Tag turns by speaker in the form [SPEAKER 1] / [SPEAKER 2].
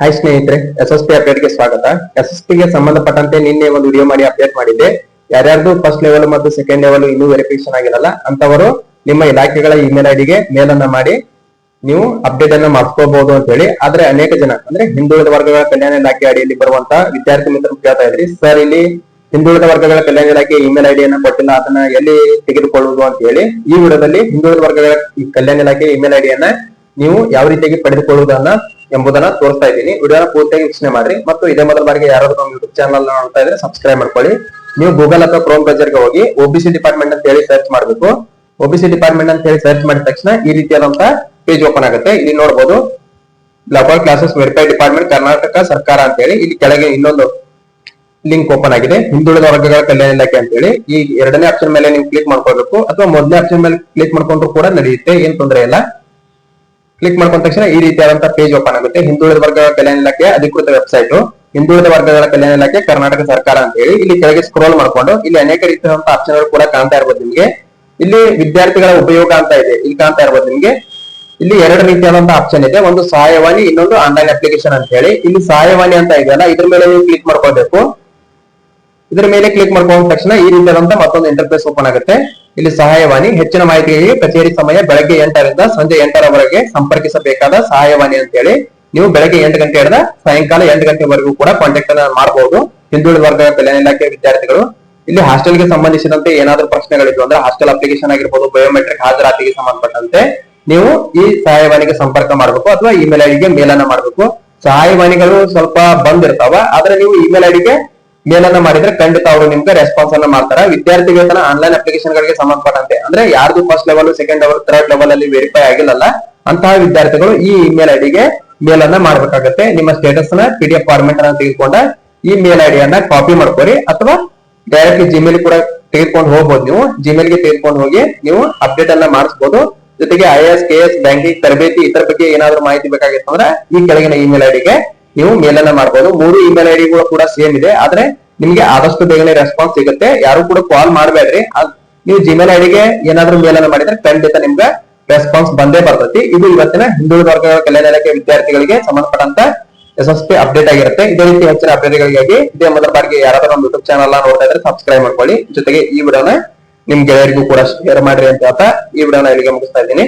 [SPEAKER 1] Hi ಸ್ನೇಹಿತರೆ S S P ಅಪ್ಡೇಟ್ಗೆ ಸ್ವಾಗತ. S S ಪಿಗೆ ಸಂಬಂಧಪಟ್ಟಂತೆ ನಿನ್ನೆ ಒಂದು ವಿಡಿಯೋ ಮಾಡಿ ಅಪ್ಡೇಟ್ ಮಾಡಿದ್ದೆ. ಯಾರ್ಯಾರ್ದು ಫಸ್ಟ್ ಲೆವೆಲ್ ಮತ್ತು ಸೆಕೆಂಡ್ ಲೆವೆಲ್ ಇನ್ನೂ ವೆರಿಫಿಕೇಶನ್ ಆಗಿರಲ್ಲ ಅಂತವರು ನಿಮ್ಮ ಇಲಾಖೆಗಳ ಇಮೇಲ್ ಐಡಿಗೆ ಮೇಲ್ ಅನ್ನ ಮಾಡಿ ನೀವು ಅಪ್ಡೇಟ್ ಅನ್ನ ಮಾಡ್ಕೋಬಹುದು ಅಂತ ಹೇಳಿ. ಆದ್ರೆ ಅನೇಕ ಜನ, ಅಂದ್ರೆ ಹಿಂದುಳಿದ ವರ್ಗಗಳ ಕಲ್ಯಾಣ ಇಲಾಖೆ ಅಡಿಯಲ್ಲಿ ಬರುವಂತಹ ವಿದ್ಯಾರ್ಥಿ ಮಿತ್ರರು ಕೇಳ್ತಾ ಇದ್ರಿ. ಸರ್ ಇಲ್ಲಿ ಹಿಂದುಳಿದ ವರ್ಗಗಳ ಕಲ್ಯಾಣ ಇಲಾಖೆ ಇಮೇಲ್ ಐಡಿಯನ್ನ ಕೊಟ್ಟಿಲ್ಲ, ಅದನ್ನ ಎಲ್ಲಿ ತೆಗೆದುಕೊಳ್ಳುವುದು ಅಂತ ಹೇಳಿ ಈ ವಿಡಿಯೋದಲ್ಲಿ ಹಿಂದುಳಿದ ವರ್ಗಗಳ ಕಲ್ಯಾಣ ಇಲಾಖೆ ಇಮೇಲ್ ಐಡಿಯನ್ನ ನೀವು ಯಾವ ರೀತಿಯಾಗಿ ಪಡೆದುಕೊಳ್ಳುವುದನ್ನ ಎಂಬುದನ್ನ ತೋರಿಸ್ತಾ ಇದ್ದೀನಿ. ವಿಡಿಯೋನ ಪೂರ್ತಿಯಾಗಿ ವೀಕ್ಷಣೆ ಮಾಡಿ ಮತ್ತು ಇದೇ ಮೊದಲ ಬಾರಿಗೆ ಯಾರಾದ್ರೂ ನಮ್ಮ ಯೂಟ್ಯೂಬ್ ಚಾನಲ್ ನೋಡ್ತಾ ಇದ್ರೆ ಸಬ್ಸ್ಕ್ರೈಬ್ ಮಾಡ್ಕೊಳ್ಳಿ. ನೀವು ಗೂಗಲ್ ಅಥವಾ ಕ್ರೋಮ್ಗೆ ಹೋಗಿ ಒಬಿಸಿ ಡಿಪಾರ್ಟ್ಮೆಂಟ್ ಅಂತ ಹೇಳಿ ಸರ್ಚ್ ಮಾಡಬೇಕು. ಒಬಿಸಿ ಡಿಪಾರ್ಟ್ಮೆಂಟ್ ಅಂತ ಹೇಳಿ ಸರ್ಚ್ ಮಾಡಿದ ತಕ್ಷಣ ಈ ರೀತಿಯಾದಂತಹ ಪೇಜ್ ಓಪನ್ ಆಗುತ್ತೆ. ಇಲ್ಲಿ ನೋಡಬಹುದು ಲಬಲ್ ಕ್ಲಾಸಸ್ ವೆರಿಫೈ ಡಿಪಾರ್ಟ್ಮೆಂಟ್ ಕರ್ನಾಟಕ ಸರ್ಕಾರ ಅಂತ ಹೇಳಿ. ಇಲ್ಲಿ ಕೆಳಗೆ ಇನ್ನೊಂದು ಲಿಂಕ್ ಓಪನ್ ಆಗಿದೆ. ಹಿಂದುಳಿದ ವರ್ಗಗಳ ಕಲ್ಯಾಣ ಇಲಾಖೆ ಅಂತ ಹೇಳಿ. ಈ ಎರಡನೇ ಆಪ್ಷನ್ ಮೇಲೆ ನೀವು ಕ್ಲಿಕ್ ಮಾಡ್ಕೋಬೇಕು ಅಥವಾ ಮೊದಲನೇ ಆಪ್ಷನ್ ಮೇಲೆ ಕ್ಲಿಕ್ ಮಾಡ್ಕೊಂಡ್ರು ಕೂಡ ನಡೆಯುತ್ತೆ. ಏನ್ ತೊಂದರೆ ಇಲ್ಲ. ಕ್ಲಿಕ್ ಮಾಡ್ಕೊಂಡ ತಕ್ಷಣ ಈ ರೀತಿಯಾದಂತಹ ಪೇಜ್ ಓಪನ್ ಆಗುತ್ತೆ. ಹಿಂದುಳಿದ ವರ್ಗಗಳ ಕಲ್ಯಾಣ ಇಲಾಖೆ ಅಧಿಕೃತ ವೆಬ್ಸೈಟ್ ಹಿಂದುಳಿದ ವರ್ಗಗಳ ಕಲ್ಯಾಣ ಇಲಾಖೆ, ಕರ್ನಾಟಕ ಸರ್ಕಾರ ಅಂತ ಹೇಳಿ ಇಲ್ಲಿ ಕೆಳಗೆ ಸ್ಕ್ರೋಲ್ ಮಾಡ್ಕೊಂಡು ಇಲ್ಲಿ ಅನೇಕ ರೀತಿಯಾದಂತಹ ಆಪ್ಷನ್ಗಳು ಕೂಡ ಕಾಣ್ತಾ ಇರ್ಬೋದು ನಿಮಗೆ. ಇಲ್ಲಿ ವಿದ್ಯಾರ್ಥಿಗಳ ಉಪಯೋಗ ಅಂತ ಇದೆ. ಇಲ್ಲಿ ಕಾಣ್ತಾ ಇರ್ಬೋದು ನಿಮ್ಗೆ. ಇಲ್ಲಿ ಎರಡು ರೀತಿಯಾದಂತಹ ಆಪ್ಷನ್ ಇದೆ. ಒಂದು ಸಹಾಯವಾಣಿ, ಇನ್ನೊಂದು ಆನ್ಲೈನ್ ಅಪ್ಲಿಕೇಶನ್ ಅಂತ ಹೇಳಿ. ಇಲ್ಲಿ ಸಹಾಯವಾಣಿ ಅಂತ ಇದೆಯಲ್ಲ, ಇದ್ರ ಮೇಲೆ ನೀವು ಕ್ಲಿಕ್ ಮಾಡ್ಕೊಳ್ಬೇಕು. ಇದರ ಮೇಲೆ ಕ್ಲಿಕ್ ಮಾಡ್ಕೊಂಡ ತಕ್ಷಣ ಈ ರೀತಿಯಾದಂತ ಮತ್ತೊಂದು ಇಂಟರ್ಫೇಸ್ ಓಪನ್ ಆಗುತ್ತೆ. ಇಲ್ಲಿ ಸಹಾಯವಾಣಿ ಹೆಚ್ಚಿನ ಮಾಹಿತಿಗಾಗಿ ಕಚೇರಿ ಸಮಯ ಬೆಳಗ್ಗೆ ಎಂಟರಿಂದ ಸಂಜೆ ಎಂಟರವರೆಗೆ ಸಂಪರ್ಕಿಸಬೇಕಾದ ಸಹಾಯವಾಣಿ ಅಂತ ಹೇಳಿ ನೀವು ಬೆಳಗ್ಗೆ ಎಂಟು ಗಂಟೆ ಹಿಡಿದ ಸಾಯಂಕಾಲ ಎಂಟು ಗಂಟೆವರೆಗೂ ಕೂಡ ಕಾಂಟ್ಯಾಕ್ಟ್ ಅನ್ನ ಮಾಡಬಹುದು ಹಿಂದುಳಿದ ವರ್ಗದ ಕಲ್ಯಾಣ ಇಲಾಖೆ ವಿದ್ಯಾರ್ಥಿಗಳು. ಇಲ್ಲಿ ಹಾಸ್ಟೆಲ್ಗೆ ಸಂಬಂಧಿಸಿದಂತೆ ಏನಾದರೂ ಪ್ರಶ್ನೆಗಳಿದ್ವು ಅಂದ್ರೆ ಹಾಸ್ಟೆಲ್ ಅಪ್ಲಿಕೇಶನ್ ಆಗಿರ್ಬೋದು ಬಯೋಮೆಟ್ರಿಕ್ ಹಾಜರಾತಿಗೆ ಸಂಬಂಧಪಟ್ಟಂತೆ ನೀವು ಈ ಸಹಾಯವಾಣಿಗೆ ಸಂಪರ್ಕ ಮಾಡಬೇಕು ಅಥವಾ ಇಮೇಲ್ ಐಡಿಗೆ ಮೇಲನ್ನ ಮಾಡಬೇಕು. ಸಹಾಯವಾಣಿಗಳು ಸ್ವಲ್ಪ ಬಂದಿರ್ತಾವ, ಆದ್ರೆ ನೀವು ಇಮೇಲ್ ಐಡಿಗೆ ಮೇಲನ್ನ ಮಾಡಿದ್ರೆ ಖಂಡಿತ ಅವರು ನಿಮ್ಗೆ ರೆಸ್ಪಾನ್ಸ್ ಅನ್ನ ಮಾಡ್ತಾರೆ. ವಿದ್ಯಾರ್ಥಿ ವೇತನ ಆನ್ಲೈನ್ ಅಪ್ಲಿಕೇಶನ್ ಗಳಿಗೆ ಸಂಬಂಧಪಟ್ಟಂತೆ. ಅಂದ್ರೆ ಯಾರ್ದು first level second level third level ಅಲ್ಲಿ ವೆರಿಫೈ ಆಗಿಲ್ಲಲ್ಲ, ಅಂತಹ ವಿದ್ಯಾರ್ಥಿಗಳು ಈ ಇಮೇಲ್ ಐಡಿಗೆ ಮೇಲ್ ಅನ್ನ ಮಾಡ್ಬೇಕಾಗತ್ತೆ. ನಿಮ್ಮ ಸ್ಟೇಟಸ್ನ ಪಿ ಡಿ ಎಫ್ ಫಾರ್ಮೆಟ್ ಅನ್ನ ತೆಗೆದುಕೊಂಡ ಈ ಮೇಲ್ ಐಡಿಯನ್ನ ಕಾಪಿ ಮಾಡ್ಕೊರಿ. ಅಥವಾ ಡೈರೆಕ್ಟ್ ಜಿಮೇಲ್ ಕೂಡ ತೆಗೆದುಕೊಂಡು ಹೋಗ್ಬೋದು ನೀವು. ಜಿಮೇಲ್ಗೆ ತೆಗೆದುಕೊಂಡು ಹೋಗಿ ನೀವು ಅಪ್ಡೇಟ್ ಅನ್ನ ಮಾಡಿಸಬಹುದು ಜೊತೆಗೆ I S K S banking ತರಬೇತಿ, ಇತರ ಬಗ್ಗೆ ಏನಾದ್ರು ಮಾಹಿತಿ ಬೇಕಾಗಿತ್ತು ಅಂದ್ರೆ ಈ ಕೆಳಗಿನ ಇಮೇಲ್ ಐಡಿಗೆ ನೀವು ಮೇಲನ್ನ ಮಾಡಬಹುದು ಮೂರು ಇಮೇಲ್ ಐಡಿಗಳು ಕೂಡ ಸೇಮ್ ಇದೆ. ಆದ್ರೆ ನಿಮ್ಗೆ ಆದಷ್ಟು ಬೇಗನೆ ರೆಸ್ಪಾನ್ಸ್ ಸಿಗುತ್ತೆ. ಯಾರು ಕೂಡ ಕಾಲ್ ಮಾಡಬೇಡ್ರಿ. ನೀವು ಜಿಮೇಲ್ ಐಡಿಗೆ ಏನಾದ್ರೂ ಮೇಲನ್ನ ಮಾಡಿದ್ರೆ ಖಂಡಿತ ನಿಮ್ಗೆ ರೆಸ್ಪಾನ್ಸ್ ಬಂದೇ ಬರ್ತೈತಿ. ಇದು ಇವತ್ತಿನ ಹಿಂದುಳಿದ ವರ್ಗಗಳ ಕಲ್ಯಾಣ ಇಲಾಖೆ ವಿದ್ಯಾರ್ಥಿಗಳಿಗೆ ಸಂಬಂಧಪಟ್ಟಂತ ಎಸ್ ಎಸ್ ಪಿ ಅಪ್ಡೇಟ್ ಆಗಿರುತ್ತೆ. ಇದೇ ರೀತಿ ಹೆಚ್ಚಿನ ಅಪ್ಡೇಟ್ಗಳಿಗಾಗಿ ಇದೇ ಮೊದಲ ಬಾರಿಗೆ ಯಾರಾದ್ರೂ ನಮ್ಮ ಯೂಟ್ಯೂಬ್ ಚಾನಲ್ ನೋಡ್ತಾ ಇದ್ರೆ ಸಬ್ಸ್ಕ್ರೈಬ್ ಮಾಡ್ಕೊಳ್ಳಿ. ಜೊತೆಗೆ ಈ ವಿಡಿಯೋನ ನಿಮ್ ಗೆಳೆಯರಿಗೂ ಕೂಡ ಶೇರ್ ಮಾಡ್ರಿ ಅಂತ ಈ ವಿಡಿಯೋನ ಇಲ್ಲಿಗೆ ಮುಗಿಸ್ತಾ ಇದ್ದೀನಿ.